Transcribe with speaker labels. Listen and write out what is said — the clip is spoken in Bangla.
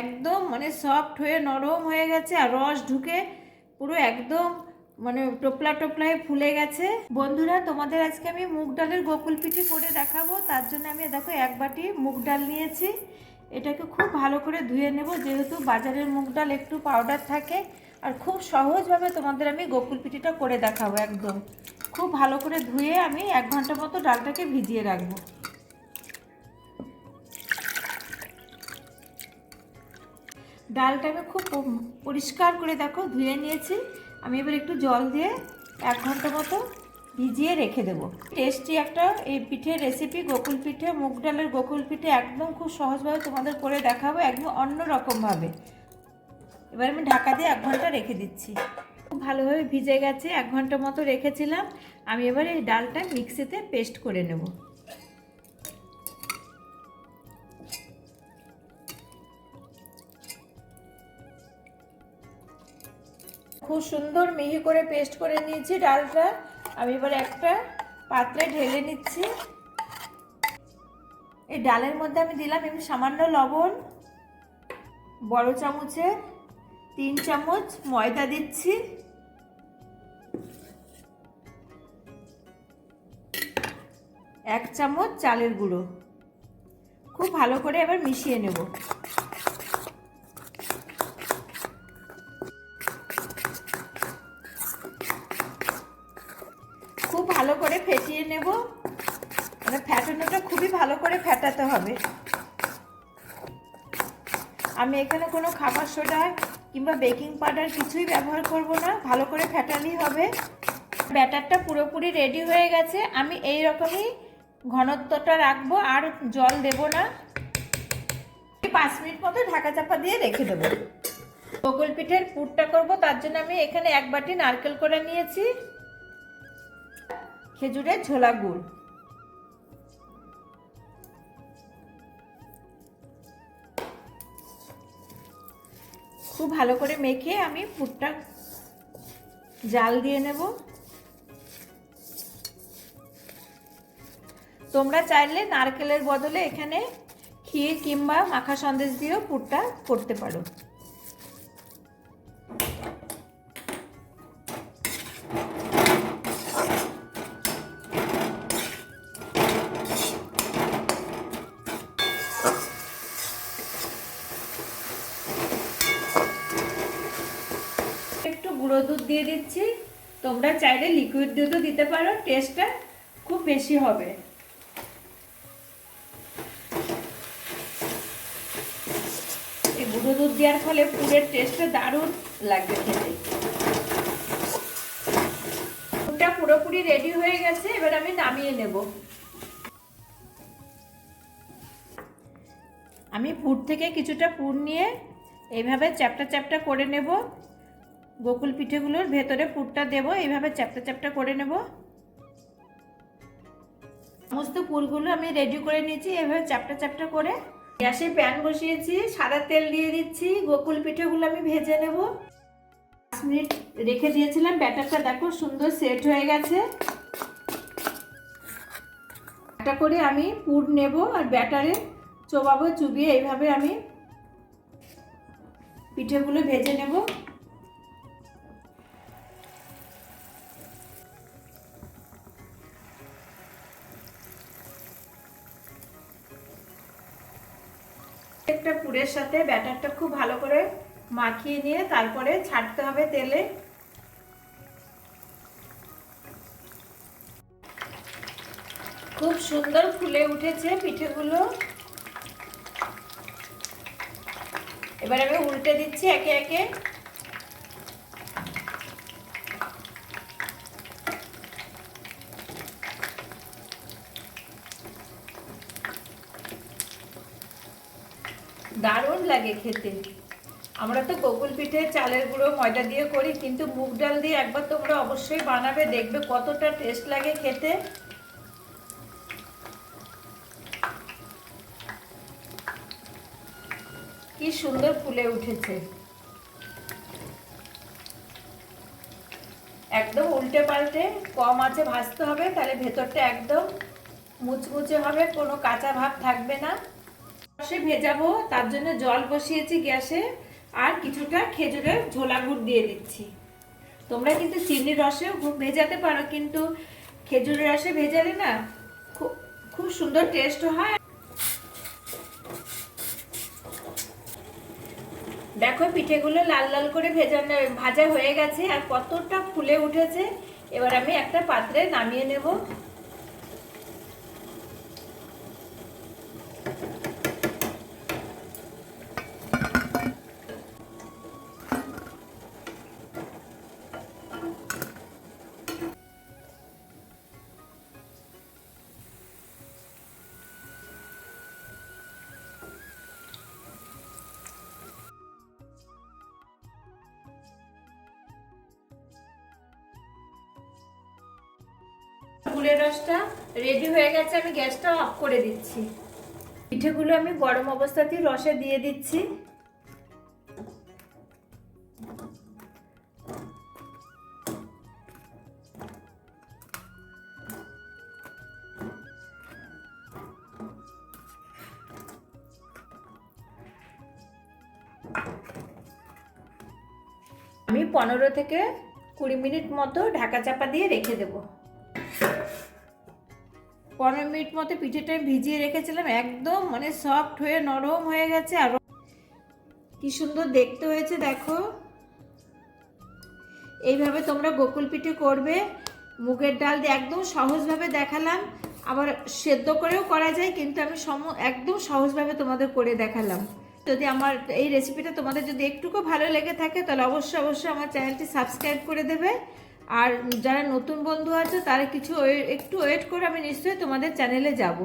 Speaker 1: একদম মানে সফট হয়ে, নরম হয়ে গেছে আর রস ঢুকে পুরো একদম মানে টোপলা টোপলায় ফুলে গেছে। বন্ধুরা, তোমাদের আজকে আমি মুগ ডালের গোকুল পিঠে করে দেখাবো। তার জন্য আমি দেখো এক বাটি মুগ ডাল নিয়েছি। এটাকে খুব ভালো করে ধুয়ে নেব। যেহেতু বাজারের মুগ ডাল একটু পাউডার থাকে আর খুব সহজভাবে তোমাদের আমি গোকুল পিঠিটা করে দেখাবো একদম। খুব ভালো করে ধুয়ে আমি এক ঘণ্টা মতো ডালটাকে ভিজিয়ে রাখব। ডালটা আমি খুব পরিষ্কার করে দেখো, ধুয়ে নিয়েছি। আমি এবার একটু জল দিয়ে এক ঘণ্টা মতো ভিজিয়ে রেখে দেবো। টেস্টি একটা এই পিঠের রেসিপি গোকুল পিঠে, মুগ ডালের গোকুল পিঠে একদম খুব সহজভাবে তোমাদের করে দেখাবো, একদম অন্য রকমভাবে। এবার আমি ঢাকা দিয়ে এক ঘণ্টা রেখে দিচ্ছি। খুব ভালোভাবে ভিজে গেছে, এক ঘণ্টা মতো রেখেছিলাম। আমি এবার এই ডালটা মিক্সিতে পেস্ট করে নেব। খুব সুন্দর মিহি করে পেস্ট করে নিয়েছি ডালটা। আমি এবার একটা পাত্রে ঢেলে নিচ্ছি। এই ডালের মধ্যে আমি দিলাম এমনি সামান্য লবণ, বড় চামচে তিন চামচ ময়দা দিচ্ছি। এক চামচ চালের গুঁড়ো। খুব ভালো করে এবার মিশিয়ে নেব। করে ফেটাতে হবে। আমি এখানে কোনো খাবার সোডা কিংবা বেকিং পাউডার কিছুই ব্যবহার করব না, ভালো করে ফেটালেই হবে। ব্যাটারটা পুরোপুরি রেডি হয়ে গেছে, আমি এই রকমই ঘনত্বটা রাখব, আর জল দেব না। পাঁচ মিনিট মতো ঢাকা চাপা দিয়ে রেখে দেবো। বগল পিঠের পুরটা করব, তার জন্য আমি এখানে এক বাটি নারকেল করে নিয়েছি। খেজুরের ঝোলা গুড়। খুব ভালো করে মেখে আমি পুরটা জাল দিয়ে নেব। তোমরা চাইলে নারকেলের বদলে এখানে ক্ষীর কিংবা মাখা সন্দেশ দিয়েও পুরটা করতে পারো। গুঁড়ো দুধ দিয়ে দিচ্ছি। তোমরা চাইলে লিকুইড দুধও দিতে পারো টেস্টটা খুব বেশি হবে। এই গুঁড়ো দুধ দেওয়ার ফলে পুরের টেস্টটা দারুণ লাগবে খেতে। পুরটা পুরোপুরি রেডি হয়ে গেছে, এবার আমি নামিয়ে নেব। আমি পুর থেকে কিছুটা পুর নিয়ে এইভাবে চ্যাপটা চ্যাপটা করে নেব। গোকুল পিঠেগুলোর ভেতরে পুরটা দেব, এইভাবে চ্যাপটা চ্যাপটা করে নেব। সমস্ত পুরগুলো আমি রেডি করে নিয়েছি এভাবে চ্যাপটা চ্যাপটা করে। গ্যাসে প্যান বসিয়েছি, সাদা তেল দিয়ে দিচ্ছি, গোকুল পিঠেগুলো আমি ভেজে নেব। পাঁচ মিনিট রেখে দিয়েছিলাম, ব্যাটারটা দেখো সুন্দর সেট হয়ে গেছে। একটা করে আমি পুর নেব আর ব্যাটারে চোবাবো, চুবিয়ে এইভাবে আমি পিঠেগুলো ভেজে নেব। একটা পুরের সাথে ব্যাটারটা খুব ভালো করে মাখিয়ে নিয়ে তারপরে ছাড়তে হবে তেলে। খুব সুন্দর ফুলে উঠেছে পিঠেগুলো। এবার আমি উল্টে দিচ্ছি একে একে। দারুণ লাগে খেতে। আমরা তো গোকুল পিঠে চালের গুঁড়ো, ময়দা দিয়ে করি, কিন্তু মুগ ডাল দিয়ে একবার তোমরা অবশ্যই বানাবে, দেখবে কতটা টেস্ট লাগে খেতে। কি সুন্দর ফুলে উঠেছে। একদম উল্টে পাল্টে, কম আছে ভাজতে হবে, তাহলে ভেতরটা একদম মুচমুচে হবে, কোনো কাঁচা ভাব থাকবে না। রসে ভেজাবো, তার জন্য জল বসিয়েছি গ্যাসে, আর কিছুটা খেজুরের ঝোলা গুড় দিয়ে দিচ্ছি। তোমরা কিন্তু চিনির রসেও ভেজাতে পারো, কিন্তু খেজুরের রসে ভেজালে না খুব খুব সুন্দর টেস্ট হয়। দেখো পিঠেগুলো লাল লাল করে ভেজানো ভাজা হয়ে গেছে আর কতটা ফুলে উঠেছে, এবার আমি একটা পাত্রে নামিয়ে নেব। ফুলের রসটা রেডি হয়ে গেছে, আমি গ্যাসটা অফ করে দিচ্ছি। পিঠেগুলো আমি গরম অবস্থাতেই রসে দিয়ে দিচ্ছি। আমি পনেরো থেকে কুড়ি মিনিট মতো ঢাকা চাপা দিয়ে রেখে দেবো। পনেরো মিনিট মতো পিঠেটা ভিজিয়ে রেখেছিলাম, একদম মানে সফট হয়ে, নরম হয়ে গেছে, আর কি সুন্দর দেখতে হয়েছে, দেখো। এইভাবে তোমরা গোকুল পিঠে করবে, মুগের ডাল দিয়ে একদম সহজভাবে দেখালাম, আবার সেদ্ধ করেও করা যায়, কিন্তু আমি সম, একদম সহজভাবে তোমাদের করে দেখালাম। যদি আমার এই রেসিপিটা তোমাদের যদি একটুকু ভালো লেগে থাকে, তাহলে অবশ্যই অবশ্যই আমার চ্যানেলটি সাবস্ক্রাইব করে দেবে। আর যারা নতুন বন্ধু আছে, তারা কিছু একটু ওয়েট করে আমি নিশ্চয়ই তোমাদের চ্যানেলে যাব।